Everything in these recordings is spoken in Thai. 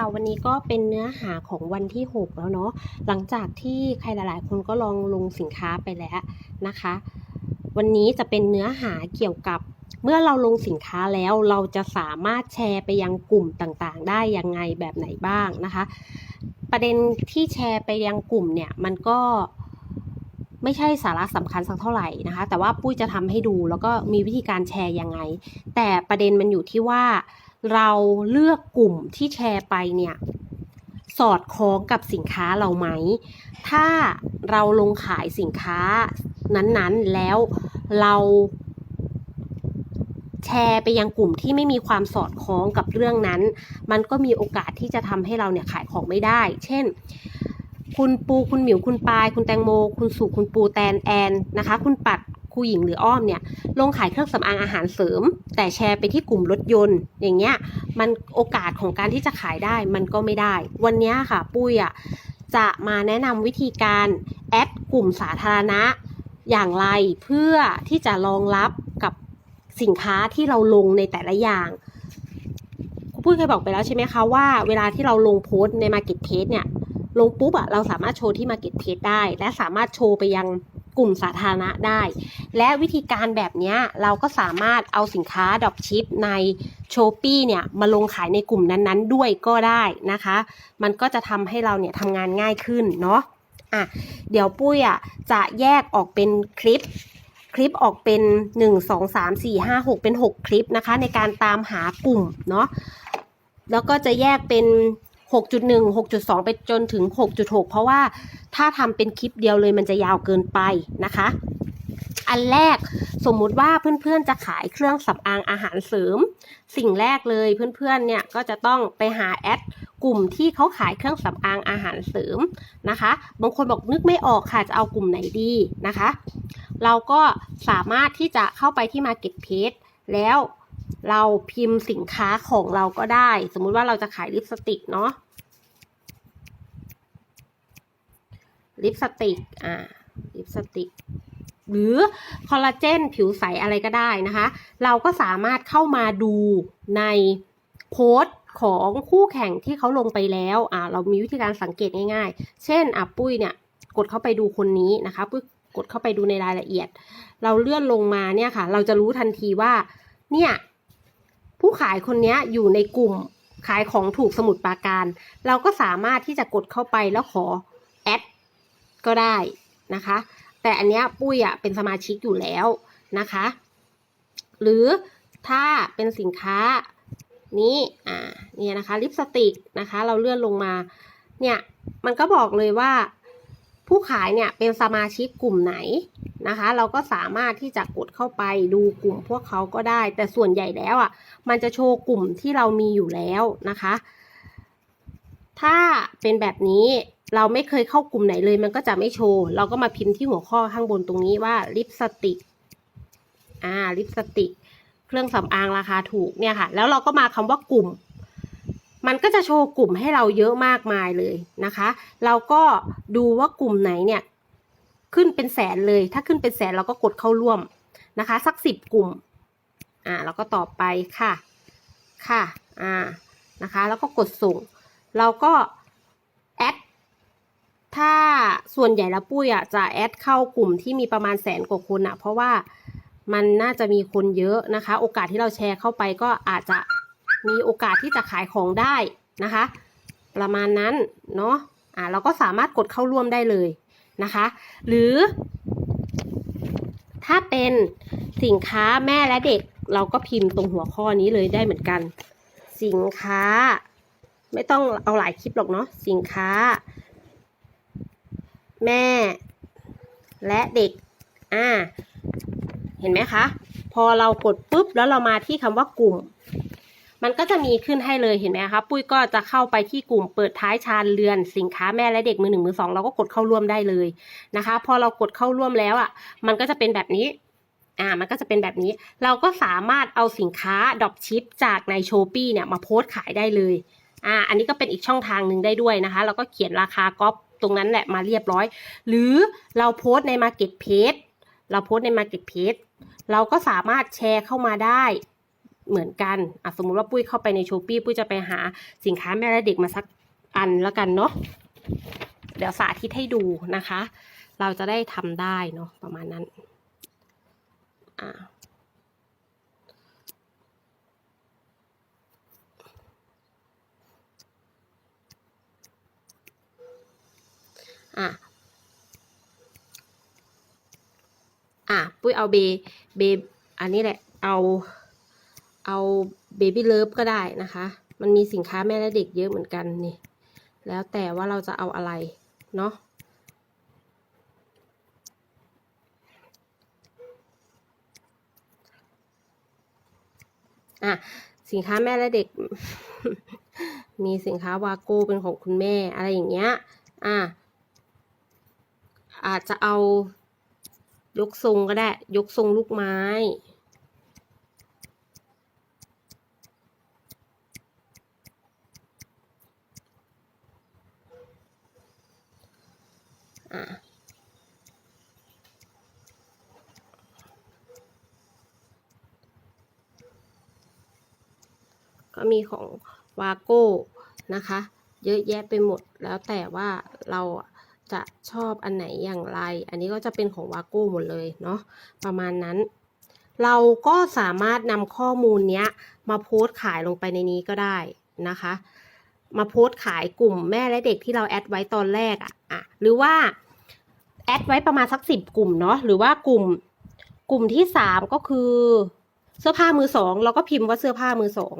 ค่ะวันนี้ก็เป็นเนื้อหาของวันที่ 6 แล้วเนาะหลังจากที่ใครหลาย ๆ คนก็ลองลงสินค้าไปแล้วนะคะ วันนี้จะเป็นเนื้อหาเกี่ยวกับ เมื่อเราลงสินค้าแล้วเราจะสามารถแชร์ไปยังกลุ่มต่างๆ ได้ยังไงแบบไหนบ้างนะคะ ประเด็นที่แชร์ไปยังกลุ่มเนี่ยมันก็ไม่ใช่สาระสำคัญสักเท่าไหร่นะคะ แต่ว่าปุ้ยจะทำให้ดูแล้วก็มีวิธีการแชร์ยังไง แต่ประเด็นมันอยู่ที่ว่า เราเลือกกลุ่มที่แชร์ไปเนี่ยสอดคล้องกับสินค้าเราไหม ถ้าเราลงขายสินค้านั้นๆ แล้วเราแชร์ไปยังกลุ่มที่ไม่มีความสอดคล้องกับเรื่องนั้น มันก็มีโอกาสที่จะทำให้เราเนี่ยขายของไม่ได้ เช่น คุณปู คุณหมิว คุณปาย คุณแตงโม คุณสุคุณปูแตนแอนนะคะ คุณปัด ครูหญิงหรืออ้อมเนี่ยลงขายเครื่องสำอางอาหารเสริม แต่แชร์ไปที่กลุ่มรถยนต์ อย่างเงี้ยมันโอกาสของการที่จะขายได้มันก็ไม่ได้ วันนี้ค่ะ ปุ้ยอะจะมาแนะนำวิธีการแอดกลุ่มสาธารณะ อย่างไรเพื่อที่จะรองรับกับสินค้าที่เราลงในแต่ละอย่างครูปุ้ยเคยบอกไปแล้วใช่ไหมคะว่าเวลาที่เราลงโพสต์ใน Market Place เนี่ยลงปุ๊บอะเราสามารถโชว์ที่ Market Place ได้ และสามารถโชว์ไปยัง กลุ่มสาธารณะได้ และวิธีการแบบนี้เราก็สามารถเอาสินค้าดอกชิปใน s h อ p e e เนี่ยมาลงขายในกลุ่มนั้นๆ ด้วยก็ได้นะคะ มันก็จะทำให้เราเนี่ยทำงานง่ายขึ้นเนาะอะเดี๋ยวปุ้ยอะจะแยกออกเป็นคลิปคลิปออกเป็น 1 2 3 4 5 6 เป็น 6 คลิปนะคะ ในการตามหากลุ่มเนาะแล้วก็จะแยกเป็น 6.1 6.2 ไปจนถึง 6.6 เพราะว่าถ้าทำเป็นคลิปเดียวเลยมันจะยาวเกินไปนะคะ อันแรกสมมุติว่าเพื่อนๆจะขายเครื่องสำอางอาหารเสริม สิ่งแรกเลยเพื่อนๆเนี่ยก็จะต้องไปหาแอดกลุ่มที่เขาขายเครื่องสำอางอาหารเสริมนะคะ บางคนบอกนึกไม่ออกค่ะจะเอากลุ่มไหนดีนะคะ เราก็สามารถที่จะเข้าไปที่ Marketplace แล้ว เราพิมพ์สินค้าของเราก็ได้ สมมุติว่าเราจะขายลิปสติกเนาะลิปสติกอ่าลิปสติกหรือคอลลาเจนผิวใสอะไรก็ได้นะคะ เราก็สามารถเข้ามาดูในโพสต์ของคู่แข่งที่เขาลงไปแล้วอ่าเรามีวิธีการสังเกตง่าย ๆ เช่นอะปุ้ยเนี่ยกดเข้าไปดูคนนี้นะคะปุ้ยกดเข้าไปดูในรายละเอียด เราเลื่อนลงมาเนี่ยค่ะ เราจะรู้ทันทีว่าเนี่ย ผู้ขายคนนี้อยู่ในกลุ่มขายของถูกสมุดปราการ เราก็สามารถที่จะกดเข้าไปแล้วขอแอดก็ได้นะคะ แต่อันเนี้ยปุ้ยอะเป็นสมาชิกอยู่แล้วนะคะ หรือถ้าเป็นสินค้านี้อ่าเนี่ยนะคะลิปสติกนะคะ เราเลื่อนลงมาเนี่ยมันก็บอกเลยว่าผู้ขายเนี่ยเป็นสมาชิกกลุ่มไหนนะคะ เราก็สามารถที่จะกดเข้าไปดูกลุ่มพวกเขาก็ได้ แต่ส่วนใหญ่แล้วอะ มันจะโชว์กลุ่มที่เรามีอยู่แล้วนะคะ ถ้าเป็นแบบนี้เราไม่เคยเข้ากลุ่มไหนเลย มันก็จะไม่โชว์ เราก็มาพิมพ์ที่หัวข้อข้างบนตรงนี้ว่าลิปสติก อ่า ลิปสติก เครื่องสำอางราคาถูกเนี่ยค่ะ แล้วเราก็มาคำว่ากลุ่ม มันก็จะโชว์กลุ่มให้เราเยอะมากมายเลยนะคะ เราก็ดูว่ากลุ่มไหนเนี่ย ขึ้นเป็นแสนเลย ถ้าขึ้นเป็นแสนเราก็กดเข้าร่วมนะคะ สักสิบกลุ่ม อ่าเราก็ต่อไปค่ะค่ะอ่านะคะแล้วก็กดส่ง เราก็แอดถ้าส่วนใหญ่แล้วปุ้ยอะจะแอดเข้ากลุ่มที่มีประมาณแสนกว่าคนอะ เพราะว่ามันน่าจะมีคนเยอะนะคะ โอกาสที่เราแชร์เข้าไปก็อาจจะมีโอกาสที่จะขายของได้นะคะ ประมาณนั้นเนาะอ่าเราก็สามารถกดเข้าร่วมได้เลยนะคะ หรือ ถ้าเป็นสินค้าแม่และเด็ก เราก็พิมพ์ตรงหัวข้อนี้เลยได้เหมือนกัน สินค้า ไม่ต้องเอาหลายคลิปหรอกเนาะสินค้า แม่ และเด็กอ่าเห็นไหมคะ พอเรากดปุ๊บแล้วเรามาที่คำว่ากลุ่ม มันก็จะมีขึ้นให้เลยเห็นไหมคะปุ้ยก็จะเข้าไปที่กลุ่มเปิดท้ายชานเรือน สินค้าแม่และเด็กมือหนึ่งมือสองเราก็กดเข้าร่วมได้เลยนะคะ พอเรากดเข้าร่วมแล้วอะ มันก็จะเป็นแบบนี้ อ่ามันก็จะเป็นแบบนี้ เราก็สามารถเอาสินค้าดรอปชิปจากในโชปี้เนี่ยมาโพสต์ขายได้เลยอ่าอันนี้ก็เป็นอีกช่องทางหนึ่งได้ด้วยนะคะ เราก็เขียนราคาก๊อปตรงนั้นแหละมาเรียบร้อย หรือเราโพสต์ใน Market Page เราโพสต์ใน Market Page เราก็สามารถแชร์เข้ามาได้เหมือนกันอะสมมุติว่าปุ้ยเข้าไปในโชปปี้ปุ้ยจะไปหาสินค้าแม่และเด็กมาสักอันแล้วกันเนาะเดี๋ยวสาธิตให้ดูนะคะ เราจะได้ทำได้เนาะประมาณนั้น อ่าอะอะปุ้ยเอาเบเบอันนี้แหละเอาเอาเบบี้เลิฟก็ได้นะคะ มันมีสินค้าแม่และเด็กเยอะเหมือนกันนี่ แล้วแต่ว่าเราจะเอาอะไร เนาะ อะสินค้าแม่และเด็ก มีสินค้าวาโก้เป็นของคุณแม่อะไรอย่างเงี้ยอะอาจจะเอายกทรงก็ได้ ยกทรงลูกไม้อะ มีของวาโก้นะคะ เยอะแยะไปหมดแล้วแต่ว่าเราจะชอบอันไหนอย่างไร อันนี้ก็จะเป็นของวาโก้หมดเลยเนาะประมาณนั้น เราก็สามารถนำข้อมูลเนี้ยมาโพสต์ขายลงไปในนี้ก็ได้นะคะ มาโพสต์ขายกลุ่มแม่และเด็กที่เราแอดไว้ตอนแรกอะอะหรือว่า แอดไว้ประมาณสักสิบกลุ่มเนาะหรือว่ากลุ่มกลุ่มที่สามก็คือ เสื้อผ้ามือสองเราก็พิมพ์ว่าเสื้อผ้ามือสอง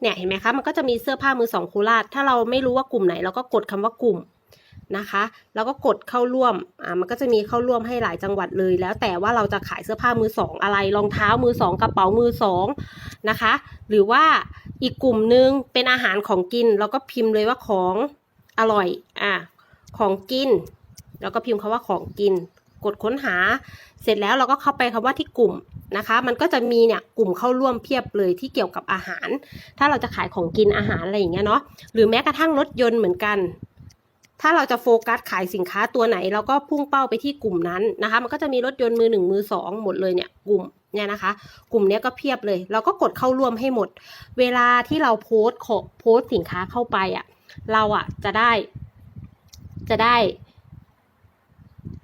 เนี่ยเห็นไหมคะมันก็จะมีเสื้อผ้ามือสองโคราชถ้าเราไม่รู้ว่ากลุ่มไหน เราก็กดคำว่ากลุ่มนะคะ แล้วก็กดเข้าร่วมอ่ามันก็จะมีเข้าร่วมให้หลายจังหวัดเลย แล้วแต่ว่าเราจะขายเสื้อผ้ามือสองอะไรรองเท้ามือสองกระเป๋ามือสองนะคะ หรือว่าอีกกลุ่มหนึ่งเป็นอาหารของกินเราก็พิมพ์เลยว่าของอร่อยอ่าของกิน แล้วก็พิมพ์คำว่าของกิน กดค้นหา เสร็จแล้วเราก็เข้าไปคำว่าที่กลุ่ม นะคะ มันก็จะมีเนี่ยกลุ่มเข้าร่วมเพียบเลยที่เกี่ยวกับอาหาร ถ้าเราจะขายของกินอาหารอะไรอย่างเงี้ยเนาะหรือแม้กระทั่งรถยนต์เหมือนกัน ถ้าเราจะโฟกัสขายสินค้าตัวไหน เราก็พุ่งเป้าไปที่กลุ่มนั้นนะคะ มันก็จะมีรถยนต์มือหนึ่งมือสองหมดเลยเนี่ยกลุ่มเนี่ยนะคะ กลุ่มนี้ก็เพียบเลย เราก็กดเข้าร่วมให้หมด เวลาที่เราโพสต์โพสต์สินค้าเข้าไปอะเราอะจะได้ จะได้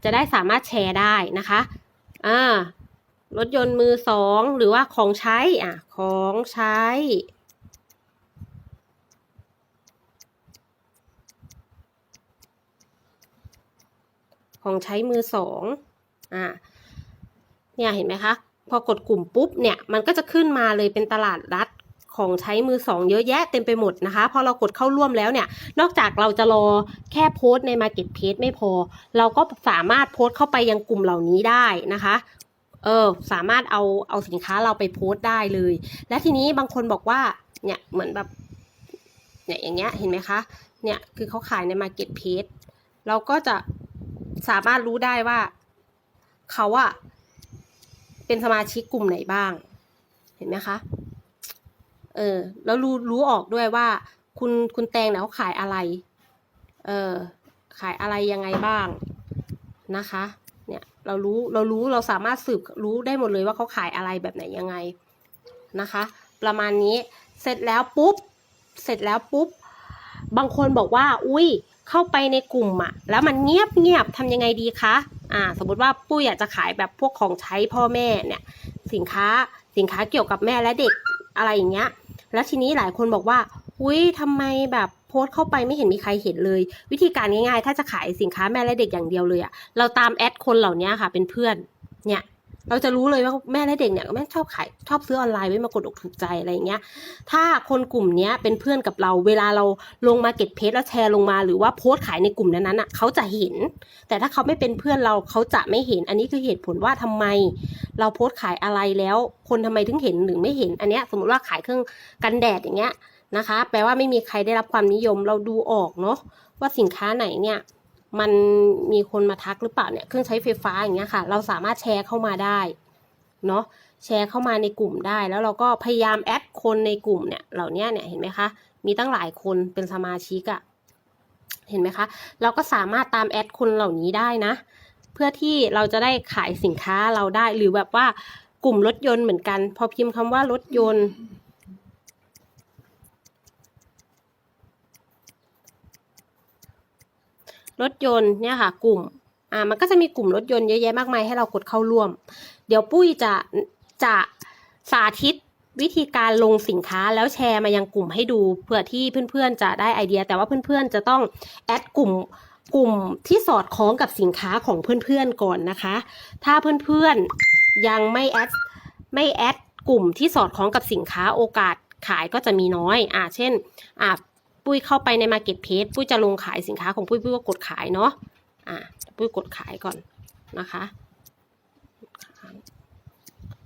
จะได้สามารถแชร์ได้นะคะอ่า รถยนต์มือสองหรือว่าของใช้อะของใช้ ของใช้มือสองอ่าเนี่ยเห็นไหมคะ พอกดกลุ่มปุ๊บเนี่ยมันก็จะขึ้นมาเลยเป็นตลาดรัดของใช้มือสองเยอะแยะเต็มไปหมดนะคะ พอเรากดเข้าร่วมแล้วเนี่ย นอกจากเราจะรอแค่โพสต์ใน Market p a g e ไม่พอ เราก็สามารถโพสต์เข้าไปยังกลุ่มเหล่านี้ได้นะคะ เออสามารถเอาเอาสินค้าเราไปโพสต์ได้เลย และทีนี้บางคนบอกว่าเนี่ยเหมือนแบบเนี่ยอย่างเงี้ยเห็นไหมคะเนี่ยคือเขาขายใน Market p a g e เราก็จะสามารถรู้ได้ว่าเขาอะเป็นสมาชิกกลุ่มไหนบ้าง เห็นไหมคะเออแล้วรู้รู้ออกด้วยว่าคุณคุณแตงเนี่ยเขาขายอะไร เออขายอะไรยังไงบ้างนะคะ เนี่ยเรารู้เรารู้เราสามารถสืบรู้ได้หมดเลยว่าเขาขายอะไรแบบไหนยังไงนะคะ ประมาณนี้เสร็จแล้วปุ๊บเสร็จแล้วปุ๊บบางคนบอกว่า อุ้ยเข้าไปในกลุ่มอะแล้วมันเงียบเงียบทำยังไงดีคะอ่าสมมติว่าปุ้ยอยากจะขายแบบพวกของใช้พ่อแม่เนี่ยสินค้าสินค้าเกี่ยวกับแม่และเด็กอะไรอย่างเงี้ย แล้วทีนี้หลายคนบอกว่า อุ้ยทำไมแบบ พสต์เข้าไปไม่เห็นมีใครเห็นเลย วิธีการง่ายๆ ถ้าจะขายสินค้าแม่และเด็กอย่างเดียวเลยอะเราตามแอดคนเหล่านี้ค่ะเป็นเพื่อนเนี่ยเราจะรู้เลยว่าแม่และเด็กเนี่ยแม่งชอบขายชอบซื้อออนไลน์ไว้มากดอกถูกใจอะไรอย่างเงี้ย ถ้าคนกลุ่มเนี้ยเป็นเพื่อนกับเรา เวลาเราลงมาเก็ตเพจแล้วแชร์ลงมาหรือว่าโพสต์ขายในกลุ่มนั้นๆอะเขาจะเห็น แต่ถ้าเขาไม่เป็นเพื่อนเราเขาจะไม่เห็น อันนี้คือเหตุผลว่าทำไม เราโพสต์ขายอะไรแล้ว คนทำไมถึงเห็นหรือไม่เห็น อันเนี้ยสมมติว่าขายเครื่องกันแดดอย่างเงี้ย นะคะ แปลว่าไม่มีใครได้รับความนิยมเราดูออกเนาะว่าสินค้าไหนเนี่ยมันมีคนมาทักหรือเปล่าเนี่ยเครื่องใช้ไฟฟ้าอย่างเงี้ยค่ะ เราสามารถแชร์เข้ามาได้เนาะแชร์เข้ามาในกลุ่มได้ แล้วเราก็พยายามแอดคนในกลุ่มเนี่ยเหล่านี้เนี่ยเห็นไหมคะมีตั้งหลายคนเป็นสมาชิกอะเห็นไหมคะ เราก็สามารถตามแอดคนเหล่านี้ได้นะ เพื่อที่เราจะได้ขายสินค้าเราได้หรือแบบว่ากลุ่มรถยนต์เหมือนกัน พอพิมพ์คำว่ารถยนต์ รถยนต์เนี่ยค่ะ กลุ่มอ่ามันก็จะมีกลุ่มรถยนต์เยอะแยะมากมายให้เรากดเข้าร่วม เดี๋ยวปุ้ยจะจะสาธิตวิธีการลงสินค้าแล้วแชร์มายังกลุ่มให้ดูเพื่อที่เพื่อนๆจะได้ไอเดีย แต่ว่าเพื่อนๆจะต้องแอดกลุ่มกลุ่มที่สอดคล้องกับสินค้าของเพื่อนๆก่อนนะคะ ถ้าเพื่อนๆยังไม่แอดไม่แอดกลุ่มที่สอดคล้องกับสินค้าโอกาสขายก็จะมีน้อย อ่า เช่น อ่า ปุ้ยเข้าไปใน Market p l a c e ปุ้ยจะลงขายสินค้าของปุ้ยปุ้ยก็กดขายเนาะอ่าปุ้ยกดขายก่อนนะคะ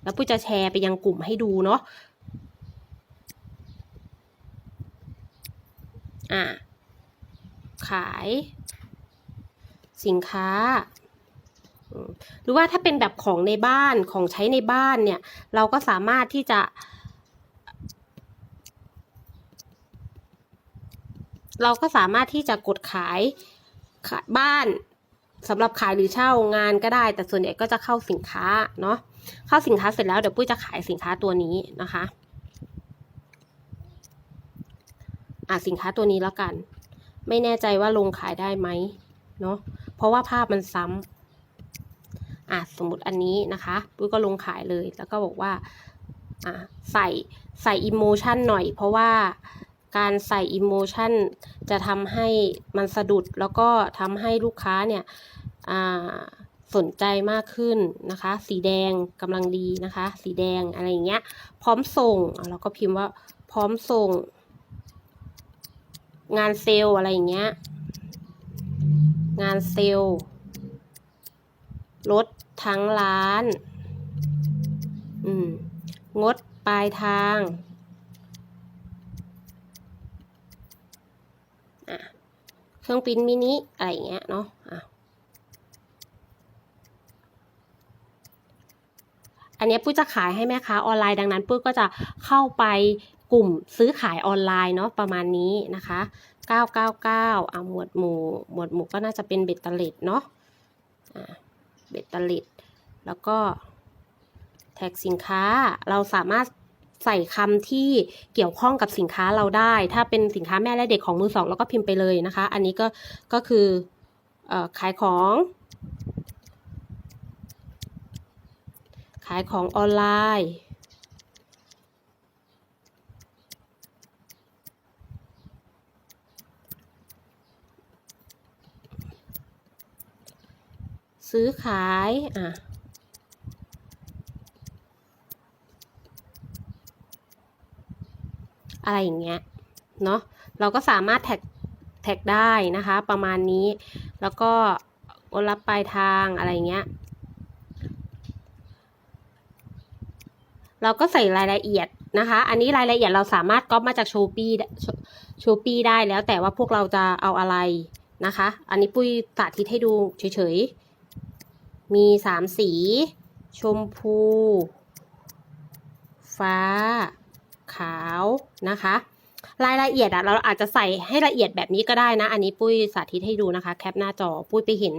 แล้วปุ้ยจะแชร์ไปยังกลุ่มให้ดูเนาะอ่าขายสินค้า หรือว่าถ้าเป็นแบบของในบ้านของใช้ในบ้านเนี่ย เราก็สามารถที่จะ เราก็สามารถที่จะกดขายบ้านสำหรับขายหรือเช่างานก็ได้ แต่ส่วนใหญ่ก็จะเข้าสินค้าเนาะเข้าสินค้าเสร็จแล้วเดี๋ยวปุ้ยจะขายสินค้าตัวนี้นะคะอะสินค้าตัวนี้แล้วกัน ไม่แน่ใจว่าลงขายได้ไหมเนาะเพราะว่าภาพมันซ้ำอะสมมติอันนี้นะคะปุ้ยก็ลงขายเลยแล้วก็บอกว่าอะใส่ใส่อิโมชันหน่อย เพราะว่า การใส่อิโมชันจะทำให้มันสะดุด แล้วก็ทำให้ลูกค้าเนี่ยสนใจมากขึ้นนะคะ สีแดงกำลังดีนะคะ สีแดงอะไรอย่างเงี้ย พร้อมส่งอะเราก็พิมพ์ว่าพร้อมส่ง งานเซลล์อะไรอย่างเงี้ย งานเซลล์ลดทั้งร้าน อืม งดปลายทางอะ เครื่องปิ้นมินิอะไรอย่างเงี้ยเนาะอะอันนี้ปุ้ยจะขายให้แม่ค้าออนไลน์ดังนั้นปุ้ยก็จะเข้าไปกลุ่มซื้อขายออนไลน์เนาะประมาณนี้นะคะ 999อะหมวดหมู่หมวดหมู่ก็น่าจะเป็นเบ็ดเตล็ดเนาะอ่าเบ็ดเตล็ดแล้วก็แท็กสินค้าเราสามารถ ใส่คำที่เกี่ยวข้องกับสินค้าเราได้ ถ้าเป็นสินค้าแม่และเด็กของมือสองเราก็พิมพ์ไปเลยนะคะ อันนี้ก็ก็คืออขายของ ขายของออนไลน์ซื้อขาย อะ อะไรอย่างเงี้ยเนาะเราก็สามารถแท็กแท็กได้นะคะ ประมาณนี้ แล้วก็โอนรับปลายทางอะไรเงี้ย เราก็ใส่รายละเอียดนะคะ อันนี้รายละเอียดเราสามารถก๊อปมาจากโชปี้โชปี้ได้แล้วแต่ว่าพวกเราจะเอาอะไรนะคะ อันนี้ปุ้ยสาธิตให้ดูเฉยๆ มีสามสี ชมพู ฟ้า ขาวนะคะ รายละเอียดอะเราอาจจะใส่ให้ละเอียดแบบนี้ก็ได้นะ อันนี้ปุ้ยสาธิตให้ดูนะคะ แคปหน้าจอปุ้ยไปเห็น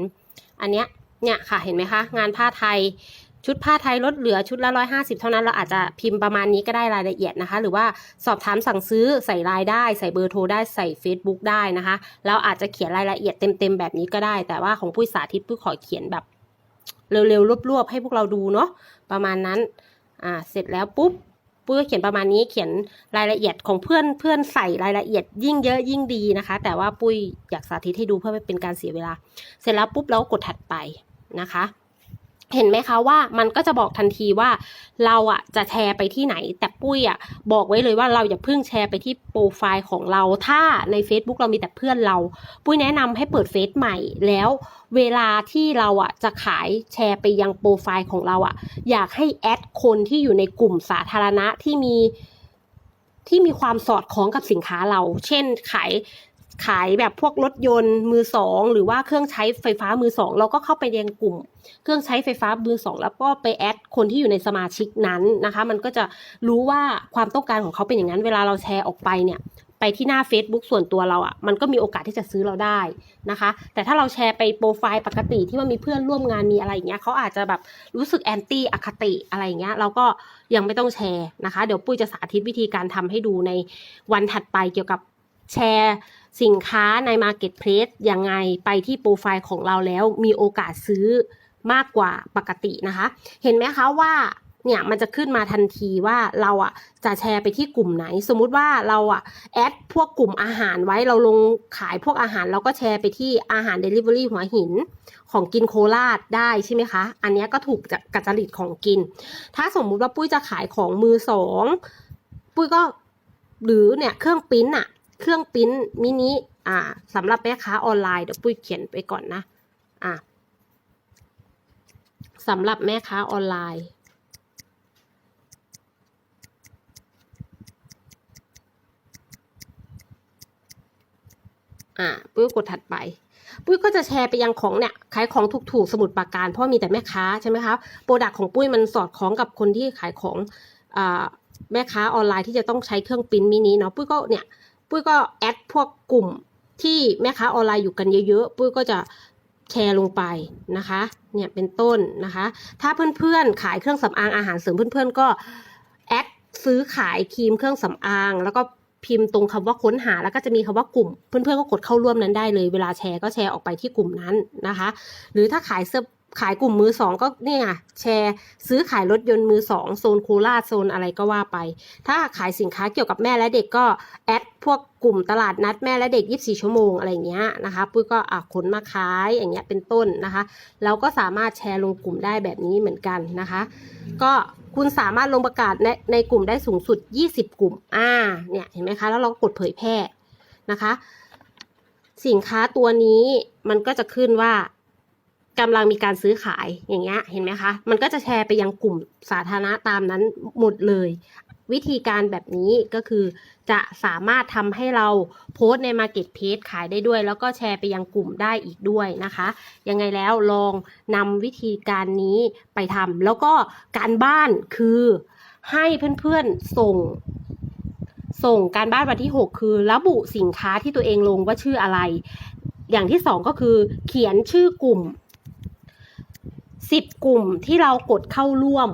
อันเนี้ยเนี่ยค่ะเห็นไหมคะ งานผ้าไทยชุดผ้าไทยลดเหลือชุดละร้อยห้าสิบเท่านั้นเราอาจจะพิมพ์ประมาณนี้ก็ได้รายละเอียดนะคะ หรือว่าสอบถามสั่งซื้อใส่รายได้ ใส่เบอร์โทรได้ใส่ Facebook ได้นะคะ เราอาจจะเขียนรายละเอียดเต็มๆแบบนี้ก็ได้ แต่ว่าของปุ้ยสาธิตปุ้ยขอเขียนแบบ เร็วๆรวบๆให้พวกเราดูเนาะประมาณนั้นอ่าเสร็จแล้วปุ๊บ ปุ้ยก็เขียนประมาณนี้เขียนรายละเอียดของเพื่อนเพื่อนใส่รายละเอียดยิ่งเยอะยิ่งดีนะคะ แต่ว่าปุ้ยอยากสาธิตให้ดูเพื่อไม่เป็นการเสียเวลา เสร็จแล้วปุ๊บเราก็กดถัดไปนะคะ เห็นไหมคะว่ามันก็จะบอกทันทีว่าเราอะจะแชร์ไปที่ไหน แต่ปุ้ยอะบอกไว้เลยว่าเราอย่าเพิ่งแชร์ไปที่โปรไฟล์ของเรา ถ้าใน Facebook เรามีแต่เพื่อนเรา ปุ้ยแนะนำให้เปิดเฟซใหม่แล้วเวลาที่เราอะจะขายแชร์ไปยังโปรไฟล์ของเราอะอยากให้แอดคนที่อยู่ในกลุ่มสาธารณะที่มีที่มีความสอดคล้องกับสินค้าเรา เช่นขาย ขายแบบพวกรถยนต์มือสองหรือว่าเครื่องใช้ไฟฟ้ามือสองเราก็เข้าไปเรียนกลุ่ม เครื่องใช้ไฟฟ้ามือสองแล้วก็ไปแอดคนที่อยู่ในสมาชิกนั้นนะคะ มันก็จะรู้ว่าความต้องการของเขาเป็นอย่างนั้น เวลาเราแชร์ออกไปเนี่ยไปที่หน้า Facebook ส่วนตัวเราอะ่ะ มันก็มีโอกาสที่จะซื้อเราได้นะคะ แต่ถ้าเราแชร์ไปโปรไฟล์ปกติที่ว่ามีเพื่อนร่วมงานมีอะไรอย่างเงี้ยเขาอาจจะแบบรู้สึกแอนตี้อคติอะไรอย่างเงี้ย เราก็ยังไม่ต้องแชร์นะคะ เดี๋ยวปุ้ยจะสาธิตวิธีการทำให้ดูในวันถัดไปเกี่ยวกับ แชร์สินค้าใน Marketplace ยังไงไปที่โปรไฟล์ของเราแล้วมีโอกาสซื้อมากกว่าปกตินะคะ เห็นไหมคะว่าเนี่ยมันจะขึ้นมาทันทีว่าเราอะจะแชร์ไปที่กลุ่มไหน สมมุติว่าเราอะแอดพวกกลุ่มอาหารไว้เราลงขายพวกอาหารเราก็แชร์ไปที่อาหาร Delivery หัวหินของกินโคราชได้ใช่ไหมคะ อันนี้ก็ถูกกับจริตของกิน ถ้าสมมุติว่าปุ้ยจะขายของมือสอง ปุ้ยก็หรือเนี่ยเครื่องปริ้นอะ เครื่องปิ้นมินิอ่าสำหรับแม่ค้าออนไลน์เดี๋ยวปุ้ยเขียนไปก่อนนะอ่าสำหรับแม่ค้าออนไลน์อ่าปุ้ยกดถัดไป ปุ้ยก็จะแชร์ไปยังของเนี่ยขายของถูกๆสมุดปากการเพราะมีแต่แม่ค้าใช่ไหมคะโปรดักของปุ้ยมันสอดคล้องกับคนที่ขายของอ่าแม่ค้าออนไลน์ที่จะต้องใช้เครื่องปิ้นมินิเนาะปุ้ยก็เนี่ย ปุ้ยก็แอดพวกกลุ่มที่แม่ค้าออนไลน์อยู่กันเยอะๆ ปุ้ยก็จะแชร์ลงไปนะคะ เนี่ยเป็นต้นนะคะ ถ้าเพื่อนๆ ขายเครื่องสำอางอาหารเสริมเพื่อนๆ ก็แอดซื้อขายครีมเครื่องสำอาง แล้วก็พิมพ์ตรงคำว่าค้นหา แล้วก็จะมีคำว่ากลุ่ม เพื่อนๆ ก็กดเข้าร่วมนั้นได้เลย เวลาแชร์ก็แชร์ออกไปที่กลุ่มนั้นนะคะ หรือถ้าขายเสื้อ ขายกลุ่มมือสองก็เนี่ยแชร์ซื้อขายรถยนต์มือสองโซนโคราชโซนอะไรก็ว่าไป ถ้าขายสินค้าเกี่ยวกับแม่และเด็กก็แอดพวกกลุ่มตลาดนัดแม่และเด็ก 24 ชั่วโมงอะไรอย่างเงี้ยนะคะปุ้ยก็อะขนมาขายอย่างเงี้ยเป็นต้นนะคะเราก็สามารถแชร์ลงกลุ่มได้แบบนี้เหมือนกันนะคะ ก็คุณสามารถลงประกาศในในกลุ่มได้สูงสุด 20 กลุ่มอ่าเนี่ยเห็นไหมคะแล้วเราก็กดเผยแพร่นะคะ สินค้าตัวนี้มันก็จะขึ้นว่า กำลังมีการซื้อขายอย่างเงี้ยเห็นไหมคะมันก็จะแชร์ไปยังกลุ่มสาธารณะตามนั้นหมดเลย วิธีการแบบนี้ก็คือ จะสามารถทำให้เราโพสใน Marketplace ขายได้ด้วย แล้วก็แชร์ไปยังกลุ่มได้อีกด้วยนะคะ ยังไงแล้วลองนำวิธีการนี้ไปทำแล้วก็การบ้านคือให้เพื่อนๆส่งส่งการบ้านวันที่ 6 คือ ระบุสินค้าที่ตัวเองลงว่าชื่ออะไร อย่างที่สองก็คือ เขียนชื่อกลุ่ม 10 กลุ่มที่เรากดเข้าร่วม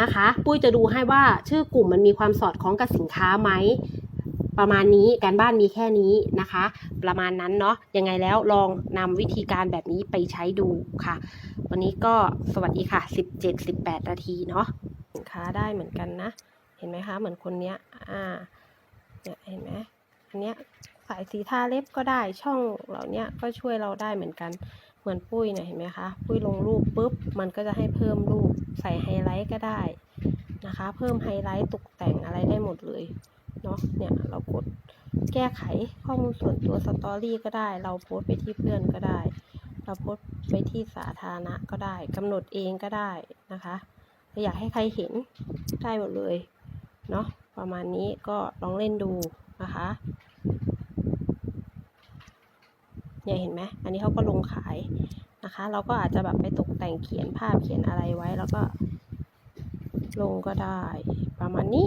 นะคะ ปุ้ยจะดูให้ว่าชื่อกลุ่มมันมีความสอดคล้องกับสินค้าไหมประมาณนี้การบ้านมีแค่นี้นะคะ ประมาณนั้นเนาะยังไงแล้วลองนำวิธีการแบบนี้ไปใช้ดูค่ะ วันนี้ก็สวัสดีค่ะ 17-18 นาทีเนาะสินค้าได้เหมือนกันนะ เห็นไหมคะ เหมือนคนเนี้ยอ่าเนี่ยเห็นไหมอันเนี้ยสายสีทาเล็บก็ได้ช่องเหล่านี้ก็ช่วยเราได้เหมือนกัน เหมือนปุ้ยเนี่ยเห็นไหมคะ ปุ้ยลงรูปปุ๊บ มันก็จะให้เพิ่มรูปใส่ไฮไลท์ก็ได้นะคะ เพิ่มไฮไลท์ตกแต่งอะไรได้หมดเลยเนาะ เนี่ยเรากดแก้ไขข้อมูลส่วนตัวสตอรี่ก็ได้ เราโพสต์ไปที่เพื่อนก็ได้ เราโพสต์ไปที่สาธารณะก็ได้กำหนดเองก็ได้นะคะอยากให้ใครเห็นได้หมดเลยเนาะประมาณนี้ก็ลองเล่นดูนะคะ เนี่ยเห็นไหมอันนี้เขาก็ลงขายนะคะ เราก็อาจจะแบบไปตกแต่งเขียนภาพเขียนอะไรไว้แล้วก็ลงก็ได้ประมาณนี้